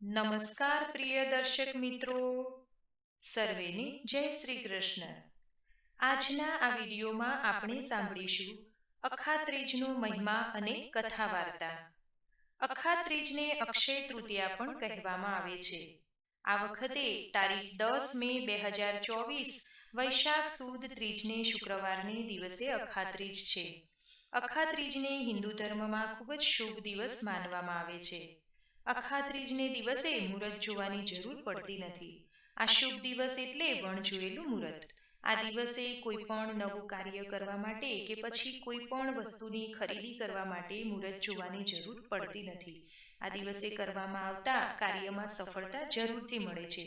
નમસ્કાર, પ્રિય દર્શક મિત્રો. સર્વેને જય શ્રી કૃષ્ણ. આજના આ વિડીયોમાં આપણે સાંભળીશું અખાત્રીજનો મહિમા અને કથા વાર્તા અખાત્રીજને અક્ષય તૃતીયા પણ કહેવામાં આવે છે. આ વખતે તારીખ દસ મે બે હજાર ચોવીસ, વૈશાખ સુદ ત્રીજને શુક્રવારને દિવસે અખાત્રીજ છે. અખાત્રીજને હિન્દુ ધર્મમાં ખૂબ જ શુભ દિવસ માનવામાં આવે છે. અખાત્રીજને દિવસે મુહૂર્ત જોવાની જરૂર પડતી નથી. આ શુભ દિવસ એટલે વણજોયેલું મુહૂર્ત આ દિવસે કોઈ પણ નવું કાર્ય કરવા માટે કે પછી કોઈ પણ વસ્તુની ખરીદી કરવા માટે મુહૂર્ત જોવાની જરૂર પડતી નથી. આ દિવસે કરવામાં આવતા કાર્યમાં સફળતા જરૂરથી મળે છે.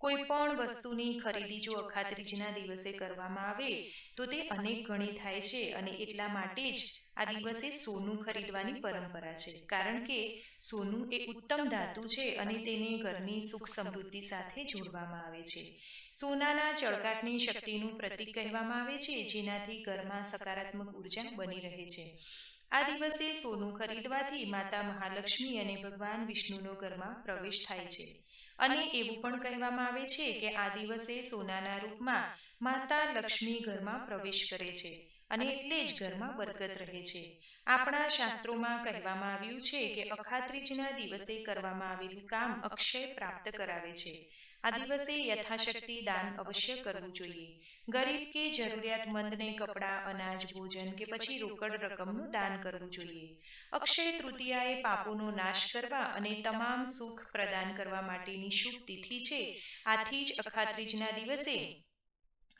કોઈ પણ વસ્તુની ખરીદી જો અખાત્રીજના દિવસે કરવામાં આવે, તો તે અનેક ગણી થાય છે અને એટલા માટે જ આ દિવસે સોનું ખરીદવાની પરંપરા છે. કારણ કે સોનું એ ઉત્તમ ધાતુ છે અને તેને ઘરની સુખ સમૃદ્ધિ સાથે જોડવામાં આવે છે. સોનાના ચળકાટની શક્તિનું પ્રતીક કહેવામાં આવે છે, જેનાથી ઘરમાં સકારાત્મક ઊર્જા બની રહે છે. આ દિવસે સોનું ખરીદવાથી માતા મહાલક્ષ્મી અને ભગવાન વિષ્ણુનો ઘરમાં પ્રવેશ થાય છે. અને એવું પણ કહેવામાં આવે છે કે આ દિવસે સોનાના રૂપમાં માતા લક્ષ્મી ઘરમાં પ્રવેશ કરે છે અને એટલે જ ઘરમાં બરકત રહે છે. આપણા શાસ્ત્રોમાં કહેવામાં આવ્યું છે કે અખાત્રીજના દિવસે કરવામાં આવેલું કામ અક્ષય પ્રાપ્ત કરાવે છે. આ દિવસે યથાશક્તિ દાન અવશ્ય કરવું જોઈએ. ગરીબ કે જરૂરિયાતમંદને કપડાં, અનાજ, ભોજન કે પછી રોકડ રકમનું દાન કરવું જોઈએ. અક્ષય તૃતીયાએ પાપોનો નાશ કરવા અને તમામ સુખ પ્રદાન કરવા માટેની શુભ તિથિ છે. આથી જ અખાત્રીજના દિવસે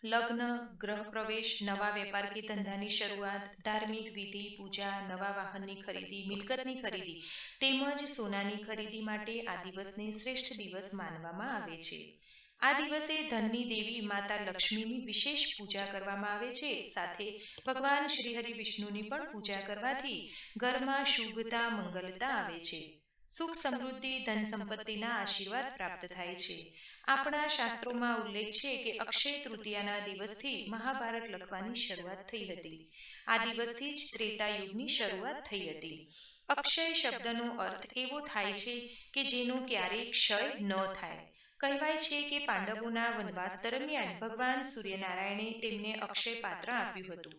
લગ્ન ગ્રહ પ્રવેશ, નવા વેપાર કે ધંધાની શરૂઆત, ધાર્મિક વિધિ, પૂજા, નવા વાહનની ખરીદી, મિલકતની ખરીદી, તેમજ સોનાની ખરીદી માટે આ દિવસને શ્રેષ્ઠ દિવસ માનવામાં આવે છે. આ દિવસે ધનની દેવી માતા લક્ષ્મીની વિશેષ પૂજા કરવામાં આવે છે. સાથે ભગવાન શ્રી હરિ વિષ્ણુની પણ પૂજા કરવાથી ઘરમાં શુભતા, મંગલતા આવે છે. સુખ સમૃદ્ધિ, ધન સંપત્તિના આશીર્વાદ પ્રાપ્ત થાય છે. આપણા શાસ્ત્રોમાં ઉલ્લેખ છે કે અક્ષય તૃતીયાના દિવસથી મહાભારત લખવાની શરૂઆત થઈ હતી. આ દિવસથી જ ત્રેતા યુગની શરૂઆત થઈ હતી. અક્ષય શબ્દનો અર્થ એવો થાય છે કે જેનો ક્યારેય ક્ષય ન થાય. કહેવાય છે કે પાંડવોના વનવાસ દરમિયાન ભગવાન સૂર્યનારાયણે તેમને અક્ષય પાત્ર આપ્યું હતું.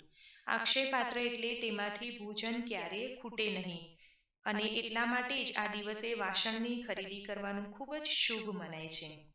અક્ષય પાત્ર એટલે તેમાંથી ભોજન ક્યારેય ખૂટે નહીં. અને એટલા માટે જ આ દિવસે વાસણની ખરીદી કરવાનું ખૂબ જ શુભ મનાય છે.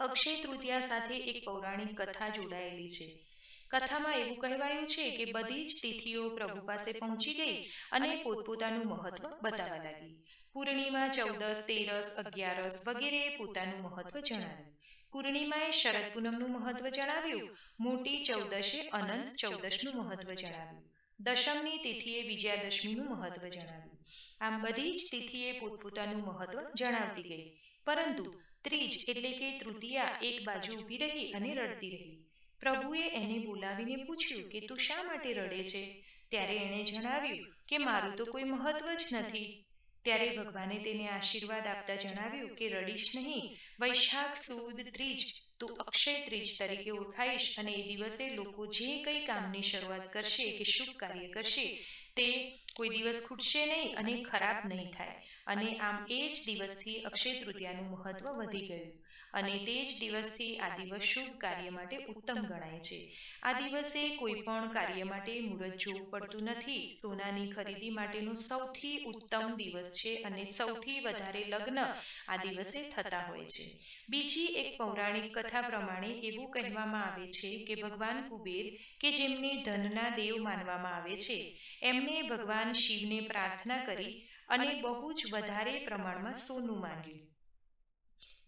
અક્ષય તૃતીયા સાથે એક પૌરાણિક કથા જોડાયેલી છે. કથામાં એવું કહેવાયું છે કે બધી જ તિથિઓ પ્રભુ પાસે પહોંચી ગઈ અને પોતપોતાનું મહત્વ બતાવવા લાગી. પૂર્ણિમા, ચૌદસ, તેરસ, અગિયારસ વગેરે પોતાનું મહત્વ જણાવ્યું. પૂર્ણિમાએ શરદ પૂનમનું મહત્વ જણાવ્યું. મોટી ચૌદશે અનંત ચૌદશનું મહત્વ જણાવ્યું. દશમની તિથિએ વિજયાદશમીનું મહત્વ જણાવ્યું. આમ બધી જ તિથિએ પોતપોતાનું મહત્વ જણાવતી ગઈ. પરંતુ ત્રીજ એટલે કે તૃતીયા એક બાજુ ઊભી રહી અને રડતી રહી. પ્રભુએ એને બોલાવીને પૂછ્યું કે તું શા માટે રડે છે? ત્યારે એણે જણાવ્યું કે મારું તો કોઈ મહત્વ જ નથી. ત્યારે ભગવાને તેને આશીર્વાદ આપતા જણાવ્યું કે રડીશ નહીં, વૈશાખ સુદ ત્રીજ, તું અક્ષય ત્રીજ તરીકે ઓળખાઈશ અને એ દિવસે લોકો જે કંઈ કામની શરૂઆત કરશે કે શુભ કાર્ય કરશે, તે કોઈ દિવસ ખૂટશે નહીં અને ખરાબ નહીં થાય. અને આમ એ જ દિવસથી અક્ષય તૃતીયાનું મહત્વ વધી ગયું. અને તે જ દિવસથી આ દિવસ શુભ કાર્ય માટે ઉત્તમ ગણાય છે. આ દિવસે કોઈ પણ કાર્ય માટે મુહૂર્ત જોવું પડતું નથી. સોનાની ખરીદી માટેનો સૌથી ઉત્તમ દિવસ છે અને સૌથી વધારે લગ્ન આ દિવસે થતા હોય છે. બીજી એક પૌરાણિક કથા પ્રમાણે એવું કહેવામાં આવે છે કે ભગવાન કુબેર, કે જેમને ધનના દેવ માનવામાં આવે છે, એમને ભગવાન શિવને પ્રાર્થના કરી અને બહુ જ વધારે પ્રમાણમાં સોનું માંગ્યું.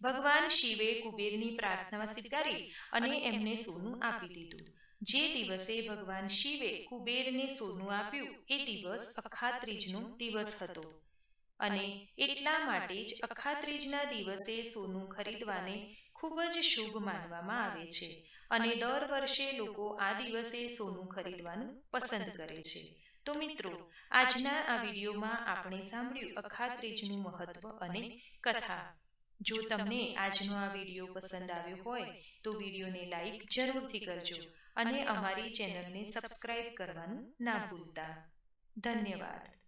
ભગવાન શિવે કુબેરની પ્રાર્થના સ્વીકારી અને એમને સોનું આપી દીધું. જે દિવસે ભગવાન શિવે કુબેરને સોનું આપ્યું એ દિવસ અખાત્રીજનો દિવસ હતો. અને એટલા માટે જ અખાત્રીજના દિવસે સોનું ખરીદવાને ખૂબ જ શુભ માનવામાં આવે છે. અને દર વર્ષે લોકો આ દિવસે સોનું ખરીદવાનું પસંદ કરે છે. તો મિત્રો આજના આ વિડીયોમાં આપણે સાંભળ્યું અખાત્રીજનું મહત્વ અને કથા. જો તમને આજનો આ વીડિયો પસંદ આવ્યો હોય તો વિડીયોને લાઈક જરૂરથી કરજો અને અમારી ચેનલને સબસ્ક્રાઇબ કરવાનું ના ભૂલતા. ધન્યવાદ.